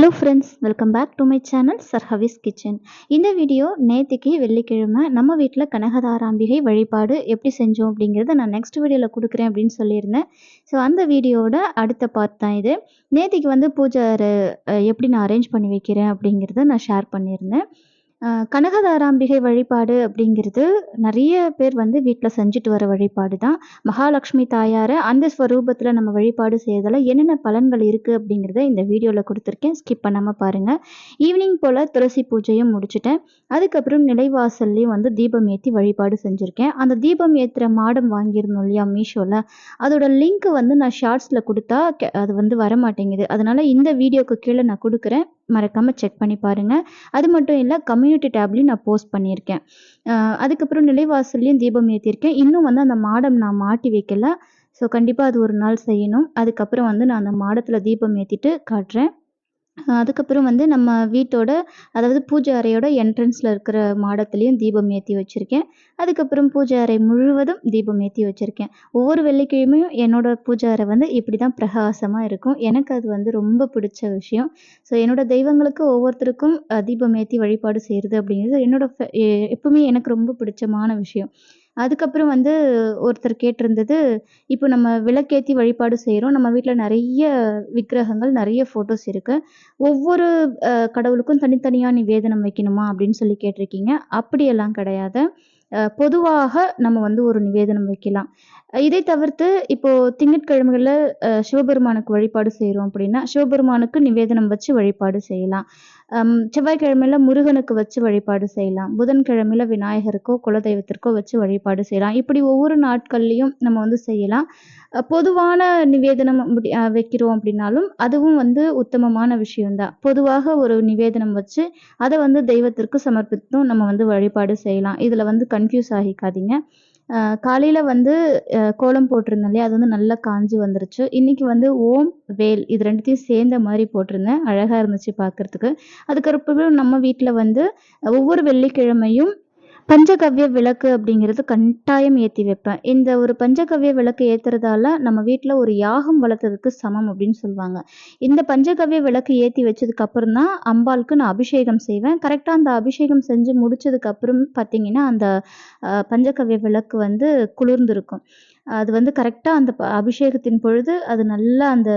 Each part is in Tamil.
Hello friends welcome back to my channel சர்ஹவிஸ் kitchen இந்த வீடியோ நேற்றுக்கு வெள்ளிக்கிழமை நம்ம வீட்டில் கனகதாராம்பிகை வழிபாடு எப்படி செஞ்சோம் அப்படிங்கிறத நான் நெக்ஸ்ட் வீடியோவில் கொடுக்குறேன் அப்படின்னு சொல்லியிருந்தேன். ஸோ அந்த வீடியோவோட அடுத்த பார்ட் தான் இது. நேற்றுக்கு வந்து பூஜை எப்படி நான் அரேஞ்ச் பண்ணி வைக்கிறேன் அப்படிங்கிறத நான் ஷேர் பண்ணியிருந்தேன். கனகதாராம்பிகை வழிபாடு அப்படிங்கிறது நிறைய பேர் வந்து வீட்டில் செஞ்சுட்டு வர வழிபாடு தான். மகாலட்சுமி தாயாரை அந்த ஸ்வரூபத்தில் நம்ம வழிபாடு செய்யறதால என்னென்ன பலன்கள் இருக்குது அப்படிங்கிறத இந்த வீடியோவில் கொடுத்துருக்கேன். ஸ்கிப் பண்ணாமல் பாருங்கள் ஈவினிங் போல் துளசி பூஜையும் முடிச்சுட்டேன். அதுக்கப்புறம் நிலைவாசல்லையும் வந்து தீபம் ஏற்றி வழிபாடு செஞ்சுருக்கேன். அந்த தீபம் ஏற்றுற மாடம் வாங்கியிருந்தோம் இல்லையா மீஷோவில் அதோட லிங்க் வந்து நான் ஷார்ட்ஸில் கொடுத்தா கெ- அது வந்து வர மாட்டேங்குது அதனால் இந்த வீடியோக்கு கீழே நான் கொடுக்குறேன். மறக்காமல் செக் பண்ணி பாருங்கள் அது மட்டும் இல்லை கம்யூனிட்டி டேப்லையும் நான் போஸ்ட் பண்ணியிருக்கேன். அதுக்கப்புறம் நிலைவாசல்லையும் தீபம் ஏற்றிருக்கேன் இன்னும் வந்து அந்த மாடம் நான் மாட்டி வைக்கல. ஸோ கண்டிப்பாக அது ஒரு நாள் செய்யணும். அதுக்கப்புறம் வந்து நான் அந்த மாடத்தில் தீபம் ஏற்றிட்டு காட்டுறேன். அதுக்கப்புறம் வந்து நம்ம வீட்டோட அதாவது பூஜை அறையோட என்ட்ரன்ஸில் இருக்கிற மாடத்துலேயும் தீபம் ஏற்றி வச்சுருக்கேன். அதுக்கப்புறம் பூஜை அறை முழுவதும் தீபம் ஏற்றி வச்சுருக்கேன். ஒவ்வொரு வெள்ளிக்கிழமையும் என்னோட பூஜை அறை வந்து இப்படி தான் பிரகாசமாக இருக்கும். எனக்கு அது வந்து ரொம்ப பிடிச்ச விஷயம். ஸோ என்னோட தெய்வங்களுக்கு ஒவ்வொருத்தருக்கும் தீபம் ஏற்றி வழிபாடு செய்கிறது அப்படிங்கிறது என்னோட எப்பவுமே எனக்கு ரொம்ப பிடிச்சமான விஷயம். அதுக்கப்புறம் வந்து ஒருத்தர் கேட்டிருந்தது இப்போ நம்ம விளக்கேற்றி வழிபாடு செய்கிறோம் நம்ம வீட்டில் நிறைய விக்கிரகங்கள் நிறைய ஃபோட்டோஸ் இருக்குது ஒவ்வொரு கடவுளுக்கும் தனித்தனியாக நிவேதனம் வைக்கணுமா? அப்படின்னு சொல்லி கேட்டிருக்கீங்க. அப்படியெல்லாம் கிடையாது. பொதுவாக நம்ம வந்து ஒரு நிவேதனம் வைக்கலாம். இதை தவிர்த்து இப்போ திங்கட்கிழமைகளில் சிவபெருமானுக்கு வழிபாடு செய்கிறோம் அப்படின்னா சிவபெருமானுக்கு நிவேதனம் வச்சு வழிபாடு செய்யலாம். செவ்வாய்க்கிழமையில முருகனுக்கு வச்சு வழிபாடு செய்யலாம். புதன்கிழமையில விநாயகருக்கோ குலதெய்வத்திற்கோ வச்சு வழிபாடு செய்யலாம். இப்படி ஒவ்வொரு நாட்கள்லையும் நம்ம வந்து செய்யலாம். பொதுவான நிவேதனம் அப்படி வைக்கிறோம் அப்படின்னாலும் அதுவும் வந்து உத்தமமான விஷயம்தான். பொதுவாக ஒரு நிவேதனம் வச்சு அதை வந்து தெய்வத்திற்கு சமர்ப்பித்தும் நம்ம வந்து வழிபாடு செய்யலாம். இதில் வந்து கன்ஃபியூஸ் ஆகிக்காதீங்க. காலையில் வந்து கோலம் போட்டிருந்தேன் இல்லையா? அது வந்து நல்லா காஞ்சி வந்துருச்சு. இன்றைக்கி வந்து ஓம் வேல் இது ரெண்டுத்தையும் சேர்ந்த மாதிரி போட்டிருந்தேன். அழகாக இருந்துச்சு பார்க்கறதுக்கு அதுக்கப்புறம் நம்ம வீட்டில் வந்து ஒவ்வொரு வெள்ளிக்கிழமையும் பஞ்சகவ்ய விளக்கு அப்படிங்கிறது கட்டாயம் ஏற்றி வைப்பேன். இந்த ஒரு பஞ்சகவ்ய விளக்கு ஏத்துறதால நம்ம வீட்டில் ஒரு யாகம் வளர்த்ததுக்கு சமம் அப்படின்னு சொல்லுவாங்க. இந்த பஞ்சகவ்ய விளக்கு ஏற்றி வச்சதுக்கு அப்புறம் தான் அம்பாளுக்கு நான் அபிஷேகம் செய்வேன். கரெக்டாக அந்த அபிஷேகம் செஞ்சு முடிச்சதுக்கு அப்புறம் பார்த்தீங்கன்னா அந்த பஞ்சகவ்ய விளக்கு வந்து குளிர்ந்திருக்கும். அது வந்து கரெக்டாக அந்த அபிஷேகத்தின் பொழுது அது நல்லா அந்த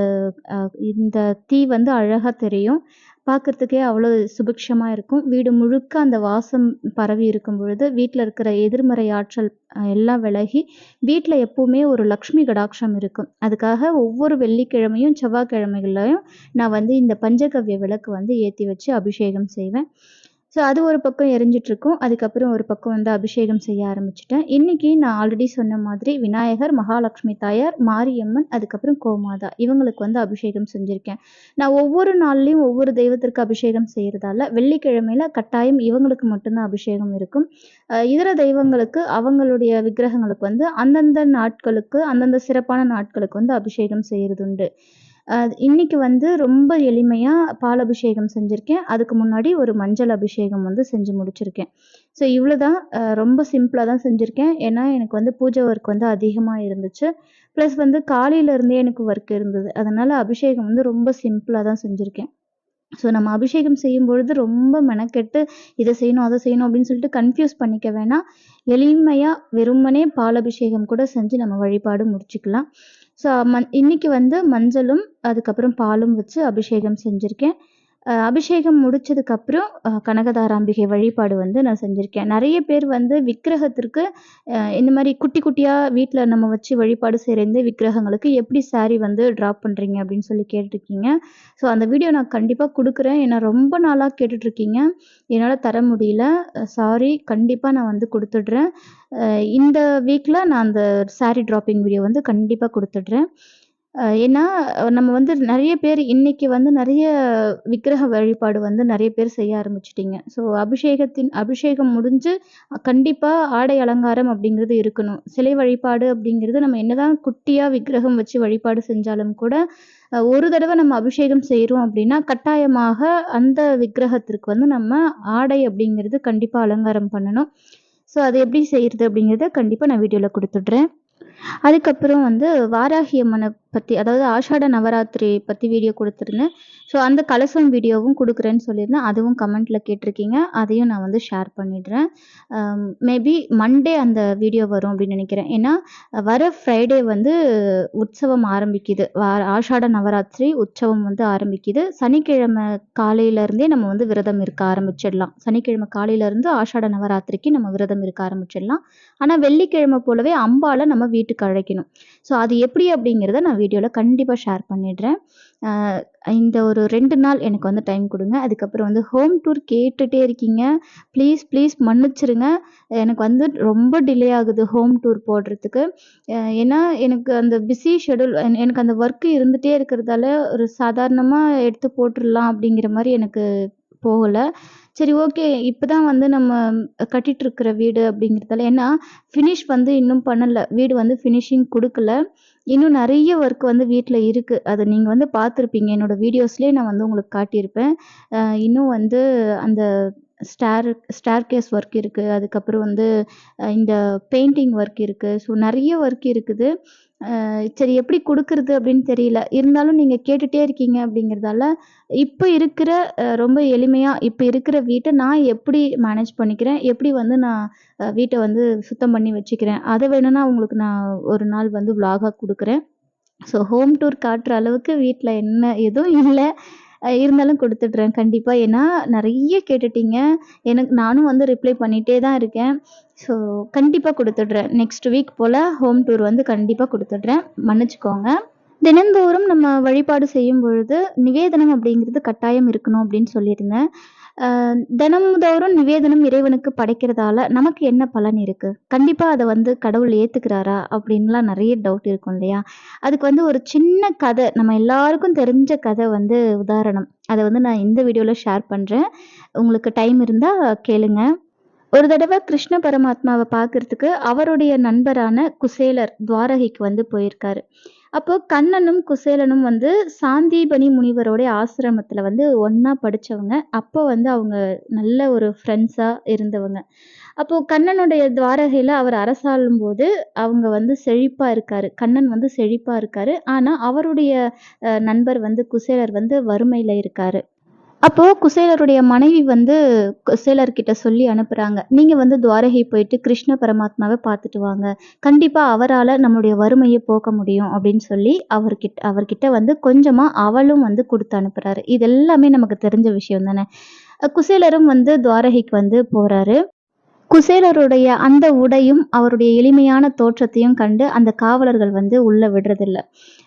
இந்த தீ வந்து அழகாக தெரியும். பார்க்கறதுக்கே அவ்வளோ சுபிக்ஷமாக இருக்கும். வீடு முழுக்க அந்த வாசம் பரவி இருக்கும் பொழுது வீட்டில் இருக்கிற எதிர்மறை ஆற்றல் எல்லாம் விலகி வீட்டில் எப்போவுமே ஒரு லக்ஷ்மி கடாட்சம் இருக்கும். அதுக்காக ஒவ்வொரு வெள்ளிக்கிழமையும் செவ்வாய்க்கிழமைகளையும் நான் வந்து இந்த பஞ்சகவ்ய விளக்கு வந்து ஏற்றி வச்சு அபிஷேகம் செய்வேன். ஸோ அது ஒரு பக்கம் எரிஞ்சிட்டு இருக்கும் அதுக்கப்புறம் ஒரு பக்கம் வந்து அபிஷேகம் செய்ய ஆரம்பிச்சிட்டேன். இன்னைக்கு நான் ஆல்ரெடி சொன்ன மாதிரி விநாயகர் மகாலட்சுமி தாயார் மாரியம்மன் அதுக்கப்புறம் கோமாதா. இவங்களுக்கு வந்து அபிஷேகம் செஞ்சுருக்கேன். நான் ஒவ்வொரு நாள்லையும் ஒவ்வொரு தெய்வத்திற்கு அபிஷேகம் செய்கிறதால வெள்ளிக்கிழமையில கட்டாயம் இவங்களுக்கு மட்டும்தான் அபிஷேகம் இருக்கும். இதர தெய்வங்களுக்கு அவங்களுடைய விக்கிரகங்களுக்கு வந்து அந்தந்த நாட்களுக்கு அந்தந்த சிறப்பான நாட்களுக்கு வந்து அபிஷேகம் செய்கிறது உண்டு அஹ் இன்னைக்கு வந்து ரொம்ப எளிமையாக பால் அபிஷேகம் செஞ்சுருக்கேன். அதுக்கு முன்னாடி ஒரு மஞ்சள் அபிஷேகம் வந்து செஞ்சு முடிச்சிருக்கேன். ஸோ இவ்வளோதான் ரொம்ப சிம்பிளாக தான் செஞ்சுருக்கேன். ஏன்னா எனக்கு வந்து பூஜை ஒர்க் வந்து அதிகமாக இருந்துச்சு. ப்ளஸ் வந்து காலையில இருந்தே எனக்கு ஒர்க் இருந்தது. அதனால அபிஷேகம் வந்து ரொம்ப சிம்பிளாக தான் செஞ்சுருக்கேன். ஸோ நம்ம அபிஷேகம் செய்யும் பொழுது ரொம்ப மெனக்கெட்டு இதை செய்யணும் அதை செய்யணும் அப்படின்னு சொல்லிட்டு கன்ஃபியூஸ் பண்ணிக்க வேணாம். எளிமையாக வெறுமனே பால் அபிஷேகம் கூட செஞ்சு நம்ம வழிபாடு முடிச்சுக்கலாம். ஸோ மண் இன்னைக்கு வந்து மஞ்சளும் அதுக்கப்புறம் பாலும் வச்சு அபிஷேகம் செஞ்சுருக்கேன். அபிஷேகம் முடிச்சதுக்கப்புறம் கனகதாராம்பிகை வழிபாடு வந்து நான் செஞ்சுருக்கேன். நிறைய பேர் வந்து விக்கிரகத்திற்கு இந்த மாதிரி குட்டி குட்டியாக வீட்டில் நம்ம வச்சு வழிபாடு செய்கிற இந்த விக்கிரகங்களுக்கு எப்படி saree வந்து ட்ராப் பண்ணுறீங்க அப்படின்னு சொல்லி கேட்டிருக்கீங்க. ஸோ அந்த வீடியோ நான் கண்டிப்பாக கொடுக்குறேன். ஏன்னா ரொம்ப நாளாக கேட்டுட்ருக்கீங்க என்னால் தர முடியல. சாரி கண்டிப்பாக நான் வந்து கொடுத்துட்றேன். இந்த வீக்கில் நான் அந்த saree ட்ராப்பிங் வீடியோ வந்து கண்டிப்பாக கொடுத்துட்றேன். ஏன்னா நம்ம வந்து நிறைய பேர் இன்னைக்கு வந்து நிறைய விக்கிரக வழிபாடு வந்து நிறைய பேர் செய்ய ஆரம்பிச்சிட்டிங்க. ஸோ அபிஷேகத்தின் அபிஷேகம் முடிஞ்சு கண்டிப்பாக ஆடை அலங்காரம் அப்படிங்கிறது இருக்கணும். சிலை வழிபாடு அப்படிங்கிறது நம்ம என்னதான் குட்டியாக விக்கிரகம் வச்சு வழிபாடு செஞ்சாலும் கூட ஒரு தடவை நம்ம அபிஷேகம் செய்கிறோம் அப்படின்னா கட்டாயமாக அந்த விக்கிரகத்திற்கு வந்து நம்ம ஆடை அப்படிங்கிறது கண்டிப்பாக அலங்காரம் பண்ணணும். ஸோ அது எப்படி செய்கிறது அப்படிங்கிறத கண்டிப்பாக நான் வீடியோவில் கொடுத்துட்றேன். அதுக்கப்புறம் வந்து வாராகி அம்மனை பற்றி அதாவது ஆஷாட நவராத்திரி பற்றி வீடியோ கொடுத்துருந்தேன் ஸோ அந்த கலசம் வீடியோவும் கொடுக்குறேன்னு சொல்லியிருந்தேன். அதுவும் கமெண்ட்டில் கேட்டிருக்கீங்க. அதையும் நான் வந்து ஷேர் பண்ணிடுறேன். Um, மேபி மண்டே அந்த வீடியோ வரும் அப்படின்னு நினைக்கிறேன். ஏன்னா வர ஃப்ரைடே வந்து உற்சவம் ஆரம்பிக்குது. ஆஷாட நவராத்திரி உற்சவம் வந்து ஆரம்பிக்குது. சனிக்கிழமை காலையிலேருந்தே நம்ம வந்து விரதம் இருக்க ஆரம்பிச்சிடலாம். சனிக்கிழமை காலையிலேருந்து ஆஷாட நவராத்திரிக்கு நம்ம விரதம் இருக்க ஆரம்பிச்சிடலாம். ஆனால் வெள்ளிக்கிழமை போலவே அம்பாள நம்ம வீட்டுக்கு அழைக்கணும். ஸோ அது எப்படி அப்படிங்கிறத நான் வீடியோவில் கண்டிப்பாக ஷேர் பண்ணிடுறேன். இந்த ஒரு ரெண்டு நாள் எனக்கு வந்து டைம் கொடுங்க அதுக்கப்புறம் வந்து ஹோம் டூர் கேட்டுட்டே இருக்கீங்க. ப்ளீஸ், ப்ளீஸ் மன்னிச்சிருங்க. எனக்கு வந்து ரொம்ப டிலே ஆகுது ஹோம் டூர் போடுறதுக்கு. ஏன்னா எனக்கு அந்த பிஸி ஷெட்யூல் எனக்கு அந்த ஒர்க்கு இருந்துகிட்டே இருக்கிறதால ஒரு சாதாரணமாக எடுத்து போட்டுடலாம் அப்படிங்கிற மாதிரி எனக்கு போகலை சரி ஓகே. இப்போ தான் வந்து நம்ம கட்டிட்டுருக்கிற வீடு அப்படிங்கிறதால ஏன்னா ஃபினிஷ் வந்து இன்னும் பண்ணலை வீடு வந்து ஃபினிஷிங் கொடுக்கல இன்னும் நிறைய ஒர்க் வந்து வீட்டில் இருக்குது அதை நீங்கள் வந்து பார்த்துருப்பீங்க. என்னோட வீடியோஸ்லேயே நான் வந்து உங்களுக்கு காட்டியிருப்பேன். இன்னும் வந்து அந்த ஸ்டார் ஸ்டார்கேஸ் ஒர்க் இருக்குது அதுக்கப்புறம் வந்து இந்த பெயிண்டிங் ஒர்க் இருக்குது ஸோ நிறைய ஒர்க் இருக்குது. சரி எப்படி கொடுக்கறது அப்படின்னு தெரியல. இருந்தாலும் நீங்கள் கேட்டுட்டே இருக்கீங்க அப்படிங்கிறதால, இப்போ இருக்கிற ரொம்ப எளிமையாக இப்போ இருக்கிற வீட்டை நான் எப்படி மேனேஜ் பண்ணிக்கிறேன், எப்படி வந்து நான் வீட்டை வந்து சுத்தம் பண்ணி வச்சுக்கிறேன். அதை வேணும்னா உங்களுக்கு நான் ஒரு நாள் வந்து விலாகாக கொடுக்குறேன் ஸோ ஹோம் டூர் காட்டுற அளவுக்கு வீட்டில் என்ன எதுவும் இல்லை இருந்தாலும் கொடுத்துட்றேன் கண்டிப்பாக ஏன்னா நிறைய கேட்டுட்டீங்க. எனக்கு நானும் வந்து ரிப்ளை பண்ணிகிட்டே தான் இருக்கேன். ஸோ கண்டிப்பாக கொடுத்துட்றேன் நெக்ஸ்ட் வீக் போல் ஹோம் டூர் வந்து கண்டிப்பாக கொடுத்துட்றேன் மன்னிச்சுக்கோங்க. தினந்தோறும் நம்ம வழிபாடு செய்யும் பொழுது நிவேதனம் அப்படிங்கிறது கட்டாயம் இருக்கணும் அப்படின்னு சொல்லியிருந்தேன். தினமும் தோறும் நிவேதனம் இறைவனுக்கு படைக்கிறதால நமக்கு என்ன பலன் இருக்கு? கண்டிப்பா அதை வந்து கடவுள் ஏத்துக்கிறாரா? அப்படின்லாம் நிறைய டவுட் இருக்கும் இல்லையா? அதுக்கு வந்து ஒரு சின்ன கதை நம்ம எல்லாருக்கும் தெரிஞ்ச கதை வந்து உதாரணம். அதை வந்து நான் இந்த வீடியோவில் ஷேர் பண்றேன். உங்களுக்கு டைம் இருந்தா கேளுங்க. ஒரு தடவை கிருஷ்ண பரமாத்மாவை பார்க்கறதுக்கு அவருடைய நண்பரான குசேலர் துவாரகைக்கு வந்து போயிருக்காரு. அப்போ கண்ணனும், குசேலனும் வந்து சாந்தீபனி முனிவரோடைய ஆசிரமத்தில் வந்து ஒன்றா படித்தவங்க அப்போ வந்து அவங்க நல்ல ஒரு ஃப்ரெண்ட்ஸாக இருந்தவங்க. அப்போ கண்ணனுடைய துவாரகையில் அவர் அரசாளும்போது அவங்க வந்து செழிப்பா இருக்காரு. கண்ணன் வந்து செழிப்பா இருக்காரு. ஆனால் அவருடைய நண்பர் வந்து குசேலர் வந்து வறுமையில் இருக்காரு. அப்போ குசேலருடைய மனைவி வந்து குசேலர்கிட்ட சொல்லி அனுப்புறாங்க. நீங்க வந்து துவாரகை போயிட்டு கிருஷ்ண பரமாத்மாவை பார்த்துட்டு வாங்க. கண்டிப்பா அவரால் நம்முடைய வறுமையை போக்க முடியும் அப்படின்னு சொல்லி அவர்கிட்ட அவர்கிட்ட வந்து கொஞ்சமா அவளும் வந்து கொடுத்து அனுப்புறாரு. இது எல்லாமே நமக்கு தெரிஞ்ச விஷயம் தானே. குசேலரும் வந்து துவாரகைக்கு வந்து போறாரு. குசேலருடைய அந்த உடையும், அவருடைய எளிமையான தோற்றத்தையும் கண்டு அந்த காவலர்கள் வந்து உள்ள விடுறதில்ல.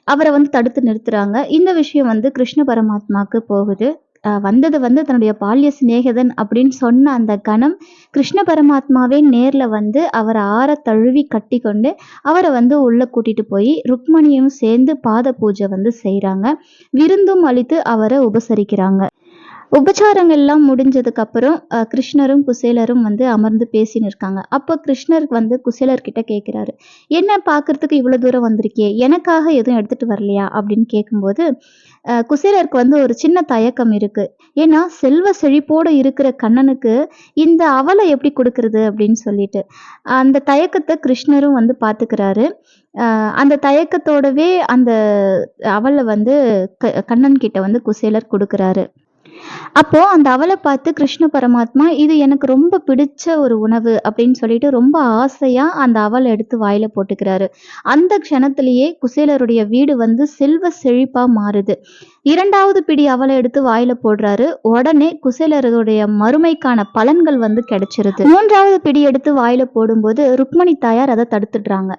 அவரை வந்து தடுத்து நிறுத்துறாங்க. இந்த விஷயம் வந்து கிருஷ்ண பரமாத்மாக்கு போகுது. வந்தது வந்து தன்னுடைய பால்ய சிநேகிதன் அப்படின்னு சொன்ன அந்த கணம், கிருஷ்ண பரமாத்மாவே நேரில் வந்து அவரை ஆற தழுவி கட்டிக்கொண்டு, அவரை வந்து உள்ளே கூட்டிட்டு போய் ருக்மணியும் சேர்ந்து பாத பூஜை வந்து செய்கிறாங்க விருந்தும் அளித்து அவரை உபசரிக்கிறாங்க. உபச்சாரங்கள்லாம் முடிஞ்சதுக்கப்புறம் கிருஷ்ணரும், குசேலரும் வந்து அமர்ந்து பேசின்னு இருக்காங்க. அப்போ கிருஷ்ணர் வந்து குசேலர் கிட்ட "என்ன பார்க்கறதுக்கு இவ்வளோ தூரம் வந்திருக்கியே! எனக்காக எதுவும் எடுத்துட்டு வரலையா?" அப்படின்னு கேட்கும்போது, குசேலருக்கு வந்து ஒரு சின்ன தயக்கம் இருக்கு. ஏன்னா செல்வ செழிப்போடு இருக்கிற கண்ணனுக்கு இந்த அவலை எப்படி கொடுக்கறது அப்படின்னு சொல்லிட்டு. அந்த தயக்கத்தை கிருஷ்ணரும் வந்து பார்த்துக்கிறாரு. அந்த தயக்கத்தோடவே அந்த அவலை வந்து க கண்ணன் கிட்ட வந்து குசேலர் கொடுக்குறாரு அப்போ அந்த அவலை பார்த்து கிருஷ்ண பரமாத்மா, "இது எனக்கு ரொம்ப பிடிச்ச ஒரு உணவு" அப்படின்னு சொல்லிட்டு ரொம்ப ஆசையா அந்த அவலை எடுத்து வாயில போட்டுக்கிறாரு. அந்த க்ஷணத்திலேயே குசேலருடைய வீடு வந்து செல்வ செழிப்பா மாறுது. இரண்டாவது பிடி அவலை எடுத்து வாயில போடுறாரு. உடனே குசேலருடைய மறுமைக்கான பலன்கள் வந்து கிடைச்சிருது. மூன்றாவது பிடி எடுத்து வாயில போடும்போது ருக்மணி தாயார் அதை தடுத்துடுறாங்க.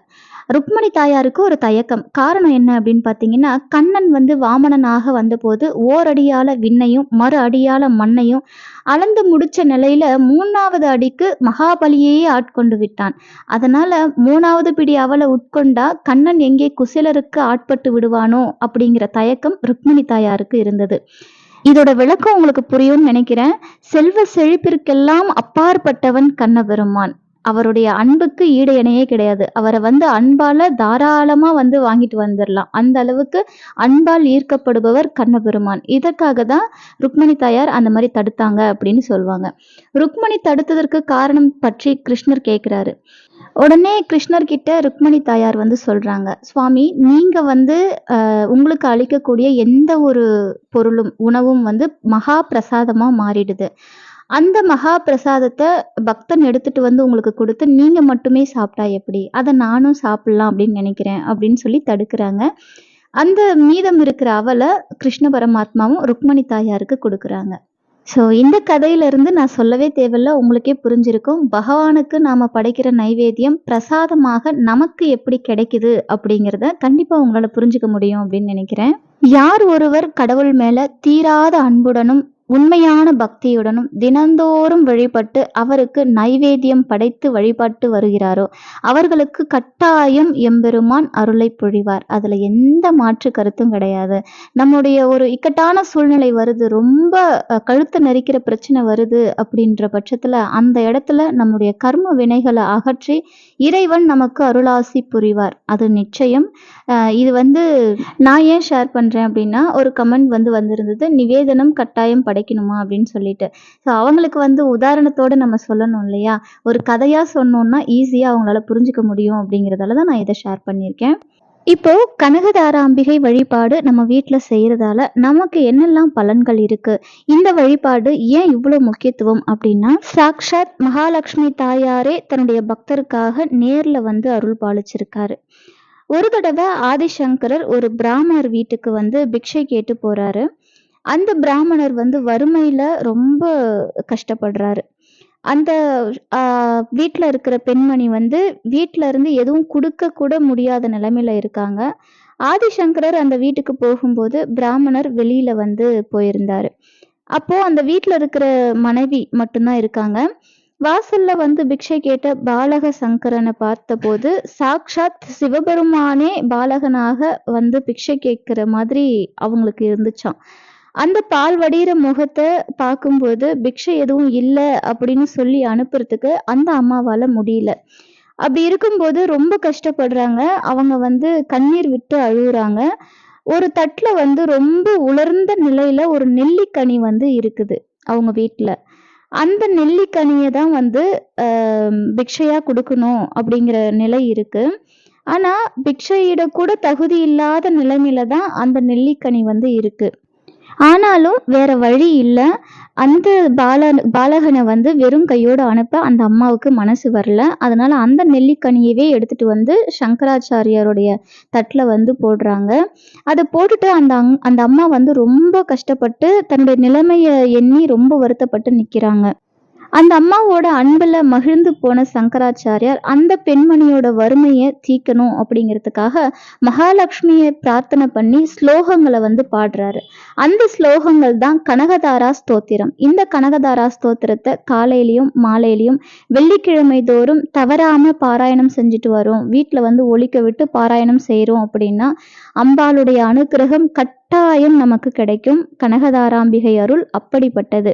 ருக்மணி தாயாருக்கு ஒரு தயக்கம். காரணம் என்ன அப்படின்னு பார்த்தீங்கன்னா, கண்ணன் வந்து வாமனனாக வந்தபோது ஓரடியால விண்ணையும், மறு அடியால மண்ணையும் அளந்து முடிச்ச நிலையில மூணாவது அடிக்கு மகாபலியையே ஆட்கொண்டு விட்டான். அதனால மூணாவது பிடி அவளை உட்கொண்டா கண்ணன் எங்கே குசிலருக்கு ஆட்பட்டு விடுவானோ அப்படிங்கிற தயக்கம் ருக்மிணி தாயாருக்கு இருந்தது. இதோட விளக்கம் உங்களுக்கு புரியும்னு நினைக்கிறேன். செல்வ செழிப்பிற்கெல்லாம் அப்பாற்பட்டவன் கண்ணபெருமான். அவருடைய அன்புக்கு ஈடு இணையே கிடையாது. அவரை வந்து அன்பால தாராளமா வந்து வாங்கிட்டு வந்துடலாம் அந்த அளவுக்கு அன்பால் ஈர்க்கப்படுபவர் கண்ணபெருமான். இதற்காக தான் ருக்மணி தாயார் அந்த மாதிரி தடுத்தாங்க அப்படின்னு சொல்வாங்க. ருக்மணி தடுத்ததற்கு காரணம் பற்றி கிருஷ்ணர் கேட்கிறாரு. உடனே கிருஷ்ணர் கிட்ட ருக்மணி தாயார் வந்து சொல்றாங்க சுவாமி நீங்க வந்து உங்களுக்கு அளிக்கக்கூடிய எந்த ஒரு பொருளும் உணவும் வந்து மகா பிரசாதமா மாறிடுது அந்த மகா பிரசாதத்தை பக்தன் எடுத்துட்டு வந்து உங்களுக்கு கொடுத்து நீங்க மட்டுமே சாப்பிட்டா எப்படி? அதை நானும் சாப்பிடலாம் அப்படின்னு நினைக்கிறேன் அப்படின்னு சொல்லி தடுக்கிறாங்க. அந்த மீதம் இருக்கிற அவலை கிருஷ்ண பரமாத்மாவும் ருக்மணி தாயாருக்கு கொடுக்குறாங்க. ஸோ இந்த கதையிலிருந்து நான் சொல்லவே தேவையில்ல. உங்களுக்கே புரிஞ்சிருக்கும். பகவானுக்கு நாம் படைக்கிற நைவேத்தியம் பிரசாதமாக நமக்கு எப்படி கிடைக்குது அப்படிங்கிறத கண்டிப்பாக உங்களால் புரிஞ்சுக்க முடியும் அப்படின்னு நினைக்கிறேன். யார் ஒருவர் கடவுள் மேலே தீராத அன்புடனும் உண்மையான பக்தியுடனும் தினந்தோறும் வழிபட்டு அவருக்கு நைவேத்தியம் படைத்து வழிபட்டு வருகிறாரோ அவர்களுக்கு கட்டாயம் எம்பெருமான் அருளை பொழிவார். அதுல எந்த மாற்று கருத்தும் கிடையாது. நம்முடைய ஒரு இக்கட்டான சூழ்நிலை வருது ரொம்ப கழுத்து கழுத்தை நெரிக்கிற பிரச்சனை வருது அப்படின்ற பட்சத்துல அந்த இடத்துல நம்முடைய கர்ம வினைகளை அகற்றி இறைவன் நமக்கு அருளாசி புரிவார். அது நிச்சயம். இது வந்து நான் ஏன் ஷேர் பண்றேன் அப்படின்னா ஒரு கமெண்ட் வந்து வந்திருந்தது நிவேதனம் கட்டாயம் கிடைக்கணுமா அப்படின்னு சொல்லிட்டு. ஸோ அவங்களுக்கு வந்து உதாரணத்தோட நம்ம சொல்லணும் இல்லையா? ஒரு கதையா சொன்னோம்னா ஈஸியா அவங்களால புரிஞ்சுக்க முடியும் அப்படிங்கிறதால தான் நான் இதை ஷேர் பண்ணியிருக்கேன். இப்போ கனகதாராம்பிகை வழிபாடு நம்ம வீட்டில் செய்யறதால நமக்கு என்னெல்லாம் பலன்கள் இருக்கு? இந்த வழிபாடு ஏன் இவ்வளோ முக்கியத்துவம் அப்படின்னா சாக்ஷாத் மகாலட்சுமி தாயாரே தன்னுடைய பக்தருக்காக நேர்ல வந்து அருள் பாலிச்சிருக்காரு. ஒரு தடவை ஆதிசங்கரர் ஒரு பிராமணர் வீட்டுக்கு வந்து பிக்ஷை கேட்டு போறாரு. அந்த பிராமணர் வந்து வறுமையில ரொம்ப கஷ்டப்படுறாரு. அந்த ஆஹ், இருக்கிற பெண்மணி வந்து வீட்டில இருந்து எதுவும் கொடுக்க கூட முடியாத நிலைமையில இருக்காங்க. ஆதிசங்கரர் அந்த வீட்டுக்கு போகும்போது பிராமணர் வெளியில வந்து போயிருந்தாரு. அப்போ அந்த வீட்டில இருக்கிற மனைவி மட்டும்தான் இருக்காங்க. வாசல்ல வந்து பிக்ஷை கேட்ட பாலக சங்கரனை பார்த்தபோது சாக்ஷாத் சிவபெருமானே பாலகனாக வந்து பிக்ஷை கேட்கிற மாதிரி அவங்களுக்கு இருந்துச்சாம். அந்த பால் வடிகிற முகத்தை பார்க்கும்போது பிக்ஷை எதுவும் இல்லை அப்படின்னு சொல்லி அனுப்புறதுக்கு அந்த அம்மாவால் முடியல. அப்படி இருக்கும்போது ரொம்ப கஷ்டப்படுறாங்க. அவங்க வந்து கண்ணீர் விட்டு அழுகுறாங்க. ஒரு தட்டில் வந்து ரொம்ப உலர்ந்த நிலையில் ஒரு நெல்லிக்கனி வந்து இருக்குது அவங்க வீட்டில் அந்த நெல்லிக்கனியை தான் வந்து பிக்ஷையாக கொடுக்கணும் அப்படிங்கிற நிலை இருக்குது ஆனால் பிக்ஷையிட கூட தகுதி இல்லாத நிலைமையில தான் அந்த நெல்லிக்கனி வந்து இருக்குது ஆனாலும் வேற வழி இல்லை. அந்த பால பாலகனை வந்து வெறும் கையோடு அனுப்ப அந்த அம்மாவுக்கு மனசு வரல. அதனால அந்த நெல்லிக்கனியவே எடுத்துட்டு வந்து சங்கராச்சாரியாருடைய தட்டில் வந்து போடுறாங்க. அதை போட்டுட்டு அந்த அங் அந்த அம்மா வந்து ரொம்ப கஷ்டப்பட்டு தன்னுடைய நிலைமையை எண்ணி ரொம்ப வருத்தப்பட்டு நிற்கிறாங்க அந்த அம்மாவோட அன்புல மகிழ்ந்து போன சங்கராச்சாரியார் அந்த பெண்மணியோட வறுமையை தீக்கணும் அப்படிங்கிறதுக்காக மகாலட்சுமியை பிரார்த்தனை பண்ணி ஸ்லோகங்களை வந்து பாடுறாரு. அந்த ஸ்லோகங்கள் தான் கனகதாரா ஸ்தோத்திரம். இந்த கனகதாரா ஸ்தோத்திரத்தை காலையிலையும் மாலையிலையும் வெள்ளிக்கிழமை தோறும் தவறாம பாராயணம் செஞ்சுட்டு வரோம். வீட்டில் வந்து ஒழிக்க விட்டு பாராயணம் செய்கிறோம் அப்படின்னா அம்பாளுடைய அனுக்கிரகம் கட்டாயம் நமக்கு கிடைக்கும். கனகதாராம்பிகை அருள் அப்படிப்பட்டது.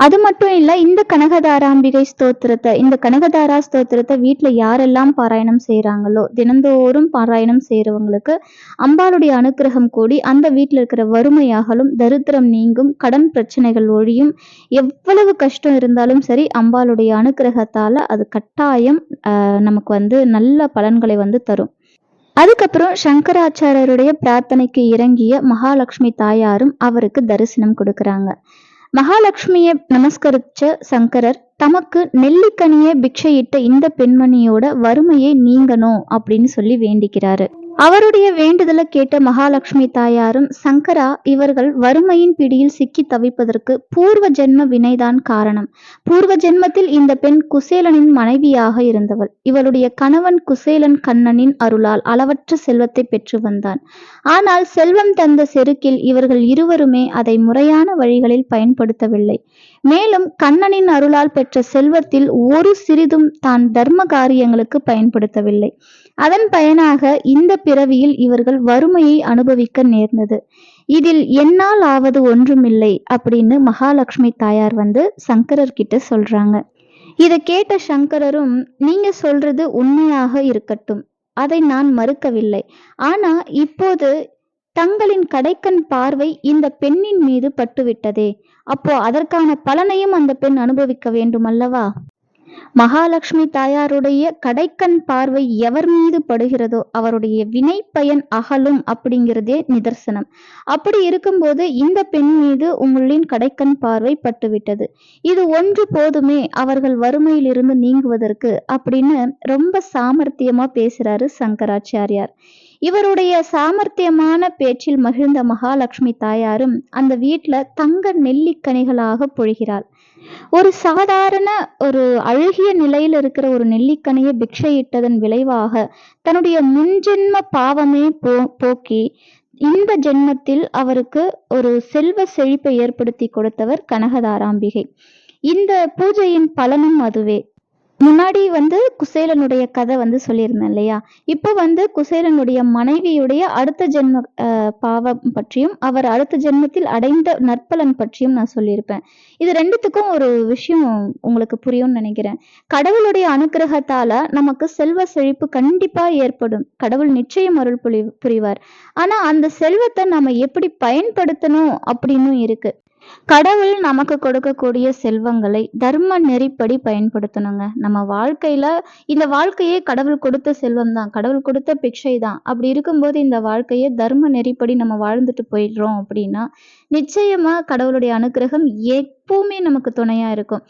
அது மட்டும் இல்ல இந்த கனகதாராம்பிகை ஸ்தோத்திரத்தை இந்த கனகதாரா ஸ்தோத்திரத்தை வீட்ல யாரெல்லாம் பாராயணம் செய்யறாங்களோ தினந்தோறும் பாராயணம் செய்யறவங்களுக்கு அம்பாளுடைய அனுக்கிரகம் கூடி அந்த வீட்ல இருக்கிற வறுமையாகலும் தரித்திரம் நீங்கும் கடன் பிரச்சனைகள் ஒழியும் எவ்வளவு கஷ்டம் இருந்தாலும் சரி அம்பாளுடைய அனுக்கிரகத்தால அது கட்டாயம் ஆஹ், நமக்கு வந்து நல்ல பலன்களை வந்து தரும். அதுக்கப்புறம் சங்கராச்சாரியருடைய பிரார்த்தனைக்கு இறங்கிய மகாலட்சுமி தாயாரும் அவருக்கு தரிசனம் கொடுக்கறாங்க. மகாலட்சுமியை நமஸ்கரிச்ச சங்கரர் தமக்கு நெல்லிக்கனியை பிக்ஷையிட்ட இந்த பெண்மணியோட வறுமையை நீங்கணும் அப்படின்னு சொல்லி வேண்டிக்கிறாரு. அவருடைய வேண்டுதலை கேட்ட மகாலட்சுமி தாயாரும் சங்கரா இவர்கள் வறுமையின் பிடியில் சிக்கி தவிப்பதற்கு பூர்வ ஜென்ம வினைதான் காரணம். பூர்வ ஜென்மத்தில் இந்த பெண் குசேலனின் மனைவியாக இருந்தவள். இவளுடைய கணவன் குசேலன் கண்ணனின் அருளால் அளவற்ற செல்வத்தை பெற்று வந்தான். ஆனால் செல்வம் தந்த செருக்கில் இவர்கள் இருவருமே அதை முறையான வழிகளில் பயன்படுத்தவில்லை. மேலும் கண்ணனின் அருளால் பெற்ற செல்வத்தில் ஒரு சிறிதும் தான் தர்ம காரியங்களுக்கு பயன்படுத்தவில்லை. அதன் பயனாக இந்த பிறவியில் இவர்கள் வறுமையை அனுபவிக்க நேர்ந்தது. இதில் என்னால் ஆவது ஒன்றுமில்லை அப்படின்னு மகாலட்சுமி தாயார் வந்து சங்கரர்கிட்ட சொல்றாங்க. இதை கேட்ட சங்கரரும் நீங்க சொல்றது உண்மையாக இருக்கட்டும். அதை நான் மறுக்கவில்லை. ஆனா இப்போது தங்களின் கடைக்கண் பார்வை இந்த பெண்ணின் மீது பட்டுவிட்டதே. அப்போ அதற்கான பலனையும் அந்த பெண் அனுபவிக்க வேண்டும் அல்லவா மகாலட்சுமி தாயாருடைய கடைக்கண் பார்வை எவர் மீது படுகிறதோ அவருடைய வினை பயன் அகலும் அப்படிங்கிறதே நிதர்சனம். அப்படி இருக்கும்போது இந்த பெண் மீது உங்களின் கடைக்கண் பார்வை பட்டுவிட்டது. இது ஒன்று போதுமே அவர்கள் வறுமையிலிருந்து நீங்குவதற்கு அப்படின்னு ரொம்ப சாமர்த்தியமா பேசுறாரு சங்கராச்சாரியார். இவருடைய சாமர்த்தியமான பேச்சில் மகிழ்ந்த மகாலட்சுமி தாயாரும் அந்த வீட்டில் தங்க நெல்லிக்கனிகளாக பொழிகிறாள். ஒரு சாதாரண ஒரு அழுகிய நிலையில் இருக்கிற ஒரு நெல்லிக்கனியை பிக்ஷையிட்டதன் விளைவாக தன்னுடைய முன்ஜென்ம பாவமே போ போக்கி இந்த ஜென்மத்தில் அவருக்கு ஒரு செல்வ செழிப்பை ஏற்படுத்தி கொடுத்தவர் கனகதாராம்பிகை. இந்த பூஜையின் பலனும் அதுவே. முன்னாடி வந்து குசேலனுடைய கதை வந்து சொல்லியிருந்தேன் இல்லையா? இப்போ வந்து குசேலனுடைய மனைவியுடைய அடுத்த ஜென்ம பாவம் பற்றியும் அவர் அடுத்த ஜென்மத்தில் அடைந்த நற்பலன் பற்றியும் நான் சொல்லியிருப்பேன். இது ரெண்டுத்துக்கும் ஒரு விஷயம் உங்களுக்கு புரியும்னு நினைக்கிறேன். கடவுளுடைய அனுகிரகத்தால நமக்கு செல்வ செழிப்பு கண்டிப்பா ஏற்படும். கடவுள் நிச்சயம் அருள் புரி புரிவார். ஆனா அந்த செல்வத்தை நம்ம எப்படி பயன்படுத்தணும் அப்படின்னு இருக்கு. கடவுள் நமக்கு கொடுக்கக்கூடிய செல்வங்களை தர்ம நெறிப்படி பயன்படுத்தணுங்க. நம்ம வாழ்க்கையில இந்த வாழ்க்கையே கடவுள் கொடுத்த செல்வம் தான் கடவுள் கொடுத்த பிக்ஷை தான் அப்படி இருக்கும்போது இந்த வாழ்க்கையை தர்ம நெறிப்படி நம்ம வாழ்ந்துட்டு போயிடுறோம் அப்படின்னா நிச்சயமா கடவுளுடைய அனுகிரகம் எப்பவுமே நமக்கு துணையா இருக்கும்.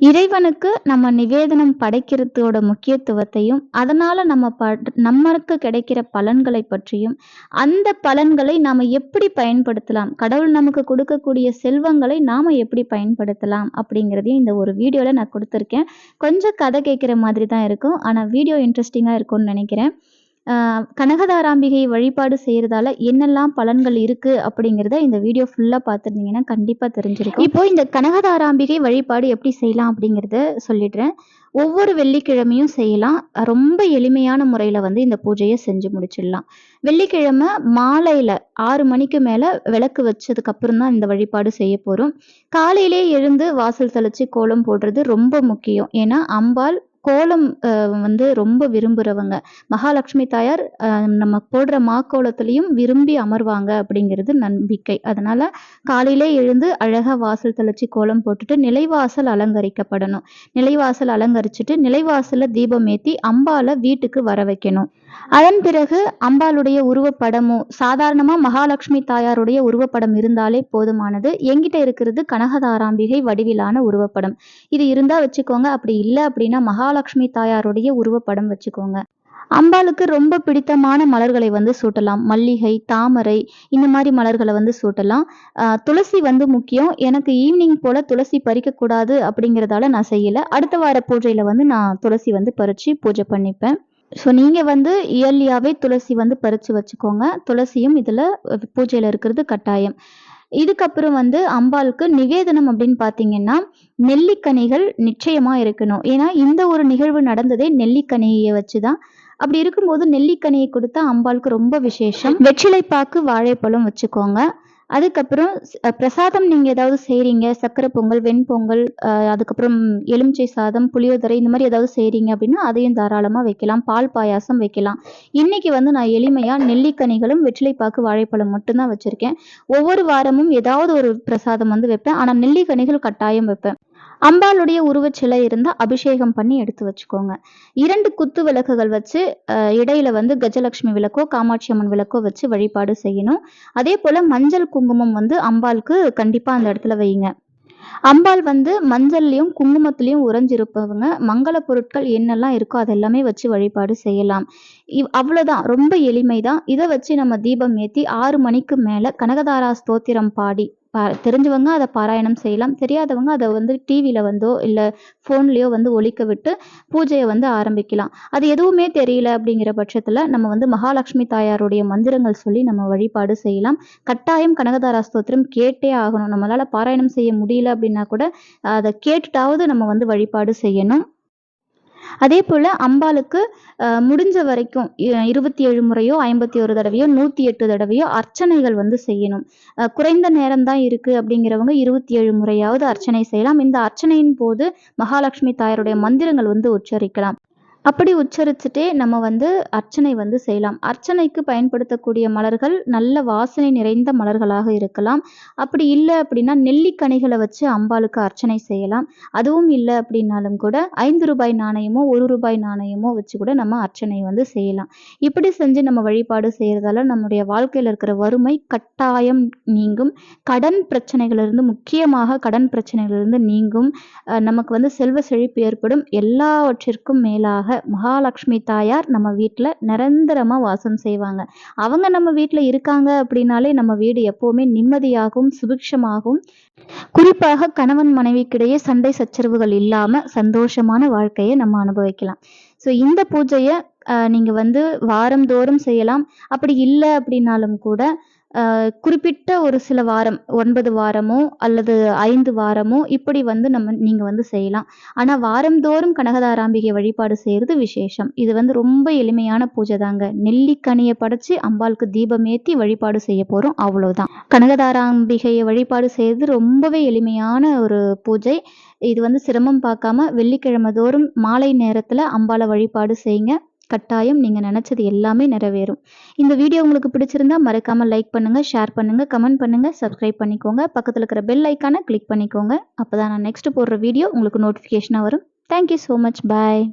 இறைவனுக்கு நம்ம நிவேதனம் படைக்கிறதோட முக்கியத்துவத்தையும் அதனால நம்ம ப நம்மளுக்கு கிடைக்கிற பலன்களை பற்றியும் அந்த பலன்களை நாம எப்படி பயன்படுத்தலாம்? கடவுள் நமக்கு கொடுக்கக்கூடிய செல்வங்களை நாம எப்படி பயன்படுத்தலாம்? அப்படிங்கிறதையும் இந்த ஒரு வீடியோவில் நான் கொடுத்துருக்கேன். கொஞ்சம் கதை கேட்குற மாதிரி தான் இருக்கும். ஆனால் வீடியோ இன்ட்ரெஸ்டிங்காக இருக்கும்னு நினைக்கிறேன். கனகதாராம்பிகை வழிபாடு செய்யறதால என்னெல்லாம் பலன்கள் இருக்கு அப்படிங்கிறத இந்த வீடியோ ஃபுல்லா பார்த்துருந்தீங்கன்னா கண்டிப்பா தெரிஞ்சிருக்கும். இப்போ இந்த கனகதாராம்பிகை வழிபாடு எப்படி செய்யலாம் அப்படிங்கிறத சொல்லிடுறேன். ஒவ்வொரு வெள்ளிக்கிழமையும் செய்யலாம். ரொம்ப எளிமையான முறையில வந்து இந்த பூஜையை செஞ்சு முடிச்சிடலாம். வெள்ளிக்கிழமை மாலையில ஆறு மணிக்கு மேல விளக்கு வச்சதுக்கு அப்புறம் தான் இந்த வழிபாடு செய்ய போறோம். காலையிலே எழுந்து வாசல் தெளிச்சு கோலம் போடுறது ரொம்ப முக்கியம். ஏன்னா அம்பாள் கோலம் வந்து ரொம்ப விரும்புகிறவங்க மகாலட்சுமி தாயார் நம்ம போடுற மாக்கோலத்துலேயும் விரும்பி அமர்வாங்க அப்படிங்கிறது நம்பிக்கை. அதனால் காலையிலே எழுந்து அழகாக வாசல் தெளிச்சு கோலம் போட்டுட்டு நிலைவாசல் அலங்கரிக்கப்படணும். நிலைவாசல் அலங்கரிச்சுட்டு நிலைவாசலில் தீபம் ஏற்றி அம்பால வீட்டுக்கு வர வைக்கணும். அதன் பிறகு அம்பாளுடைய உருவப்படமும் சாதாரணமா மகாலட்சுமி தாயாருடைய உருவப்படம் இருந்தாலே போதுமானது. எங்கிட்ட இருக்கிறது கனகதாராம்பிகை வடிவிலான உருவப்படம். இது இருந்தா வச்சுக்கோங்க. அப்படி இல்லை அப்படின்னா மகாலட்சுமி தாயாருடைய உருவப்படம் வச்சுக்கோங்க. அம்பாளுக்கு ரொம்ப பிடித்தமான மலர்களை வந்து சூட்டலாம். மல்லிகை தாமரை இந்த மாதிரி மலர்களை வந்து சூட்டலாம். துளசி வந்து முக்கியம். எனக்கு ஈவினிங் போல துளசி பறிக்கக்கூடாது அப்படிங்கிறதால நான் செய்யலை. அடுத்த வார பூஜையில் வந்து நான் துளசி வந்து பறித்து பூஜை பண்ணிப்பேன். ஸோ நீங்கள் வந்து இயர்லியாகவே துளசி வந்து பறித்து வச்சுக்கோங்க. துளசியும் இதில் பூஜையில் இருக்கிறது கட்டாயம். இதுக்கப்புறம் வந்து அம்பாளுக்கு நிவேதனம் அப்படின்னு பார்த்தீங்கன்னா நெல்லிக்கனிகள் நிச்சயமாக இருக்கணும். ஏன்னா இந்த ஒரு நிகழ்வு நடந்ததே நெல்லிக்கனியை வச்சு தான் அப்படி இருக்கும்போது நெல்லிக்கனியை கொடுத்தா அம்பாளுக்கு ரொம்ப விசேஷம். வெற்றிலைப்பாக்கு வாழைப்பழம் வச்சுக்கோங்க. அதுக்கப்புறம் பிரசாதம் நீங்கள் ஏதாவது செய்கிறீங்க சக்கரை பொங்கல் வெண்பொங்கல் அதுக்கப்புறம் எலுமிச்சை சாதம் புளியோதரை இந்த மாதிரி ஏதாவது செய்கிறீங்க அப்படின்னா அதையும் தாராளமாக வைக்கலாம். பால் பாயாசம் வைக்கலாம். இன்றைக்கி வந்து நான் எளிமையாக நெல்லிக்கனிகளும் வெற்றிலைப்பாக்கு வாழைப்பழம் மட்டும்தான் வச்சுருக்கேன். ஒவ்வொரு வாரமும் ஏதாவது ஒரு பிரசாதம் வந்து வைப்பேன். ஆனால் நெல்லிக்கனிகள் கட்டாயம் வைப்பேன். அம்பாளுடைய உருவச்சிலை இருந்தால் அபிஷேகம் பண்ணி எடுத்து வச்சுக்கோங்க. இரண்டு குத்து விளக்குகள் வச்சு இடையில வந்து கஜலட்சுமி விளக்கோ காமாட்சி அம்மன் விளக்கோ வச்சு வழிபாடு செய்யணும். அதே போல மஞ்சள் குங்குமம் வந்து அம்பாளுக்கு கண்டிப்பா அந்த இடத்துல வைங்க. அம்பாள் வந்து மஞ்சள்லையும் குங்குமத்திலையும் உறைஞ்சிருப்பவங்க. மங்கள பொருட்கள் என்னெல்லாம் இருக்கோ அதெல்லாமே வச்சு வழிபாடு செய்யலாம். இவ் அவ்வளோதான் ரொம்ப எளிமைதான். இதை வச்சு நம்ம தீபம் ஏற்றி ஆறு மணிக்கு மேலே கனகதாரா ஸ்தோத்திரம் பாடி பா தெரிஞ்சவங்க அதை பாராயணம் செய்யலாம். தெரியாதவங்க அதை வந்து டிவியில் வந்தோ இல்லை ஃபோன்லேயோ வந்து ஒழிக்க விட்டு பூஜையை வந்து ஆரம்பிக்கலாம். அது எதுவுமே தெரியல அப்படிங்கிற பட்சத்தில் நம்ம வந்து மகாலட்சுமி தாயாருடைய மந்திரங்கள் சொல்லி நம்ம வழிபாடு செய்யலாம். கட்டாயம் கனகதாரா ஸ்தோத்திரம் கேட்டே ஆகணும். நம்மளால் பாராயணம் செய்ய முடியல அப்படின்னா கூட அதை கேட்டுட்டாவது நம்ம வந்து வழிபாடு செய்யணும். அதே போல் அம்பாளுக்கு முடிஞ்ச வரைக்கும் இருபத்தி ஏழு முறையோ ஐம்பத்தி ஒரு தடவையோ நூற்றி எட்டு தடவையோ அர்ச்சனைகள் வந்து செய்யணும். குறைந்த நேரம் தான் இருக்குது அப்படிங்கிறவங்க இருபத்தி ஏழு முறையாவது அர்ச்சனை செய்யலாம். இந்த அர்ச்சனையின் போது மகாலட்சுமி தாயாருடைய மந்திரங்கள் வந்து உச்சரிக்கலாம். அப்படி உச்சரிச்சுட்டே நம்ம வந்து அர்ச்சனை வந்து செய்யலாம். அர்ச்சனைக்கு பயன்படுத்தக்கூடிய மலர்கள் நல்ல வாசனை நிறைந்த மலர்களாக இருக்கலாம். அப்படி இல்லை அப்படின்னா நெல்லிக்கனிகளை வச்சு அம்பாளுக்கு அர்ச்சனை செய்யலாம். அதுவும் இல்லை அப்படின்னாலும் கூட ஐந்து ரூபாய் நாணயமோ ஒரு ரூபாய் நாணயமோ வச்சு கூட நம்ம அர்ச்சனை வந்து செய்யலாம். இப்படி செஞ்சு நம்ம வழிபாடு செய்கிறதால நம்முடைய வாழ்க்கையில் இருக்கிற வறுமை கட்டாயம் நீங்கும். கடன் பிரச்சனைகளிலிருந்து முக்கியமாக கடன் பிரச்சனைகளிலிருந்து நீங்கும். நமக்கு வந்து செல்வ செழிப்பு ஏற்படும். எல்லாவற்றிற்கும் மேலாக மகாலட்சுமி தாயார் நம்ம வீட்டில் நிரந்தரமாக வாசம் செய்வாங்க. அவங்க நம்ம வீட்டில் இருக்காங்க அப்படின்னாலே நம்ம வீடு எப்போவுமே நிம்மதியாகவும் சுபிக்ஷமாகவும் குறிப்பாக கணவன் மனைவிக்கிடையே சண்டை சச்சரவுகள் இல்லாமல் சந்தோஷமான வாழ்க்கையை நம்ம அனுபவிக்கலாம். ஸோ இந்த பூஜையை நீங்கள் வந்து வாரந்தோறும் செய்யலாம். அப்படி இல்லை அப்படின்னாலும் கூட குறிப்பிட்ட ஒரு சில வாரம் ஒன்பது வாரமோ அல்லது ஐந்து வாரமோ இப்படி வந்து நம்ம நீங்கள் வந்து செய்யலாம். ஆனால் வாரந்தோறும் கனகதாராம்பிகை வழிபாடு செய்கிறது விசேஷம். இது வந்து ரொம்ப எளிமையான பூஜை தாங்க. நெல்லிக்கனியை படைச்சி அம்பாளுக்கு தீபம் ஏற்றி வழிபாடு செய்ய போகிறோம் அவ்வளோதான் கனகதாராம்பிகையை வழிபாடு செய்கிறது ரொம்பவே எளிமையான ஒரு பூஜை. இது வந்து சிரமம் பார்க்காம வெள்ளிக்கிழமை தோறும் மாலை நேரத்தில் அம்பாளை வழிபாடு செய்யுங்க. கட்டாயம் நீங்கள் நினச்சது எல்லாமே நிறைவேறும். இந்த வீடியோ உங்களுக்கு பிடிச்சிருந்தா மறக்காமல் லைக் பண்ணுங்கள் ஷேர் பண்ணுங்கள் கமெண்ட் பண்ணுங்கள் சப்ஸ்கிரைப் பண்ணிக்கோங்க. பக்கத்தில் இருக்கிற பெல் ஐக்கானை கிளிக் பண்ணிக்கோங்க. அப்போ தான் நான் நெக்ஸ்ட் போடுற வீடியோ உங்களுக்கு நோட்டிஃபிகேஷனாக வரும். Thank you so much bye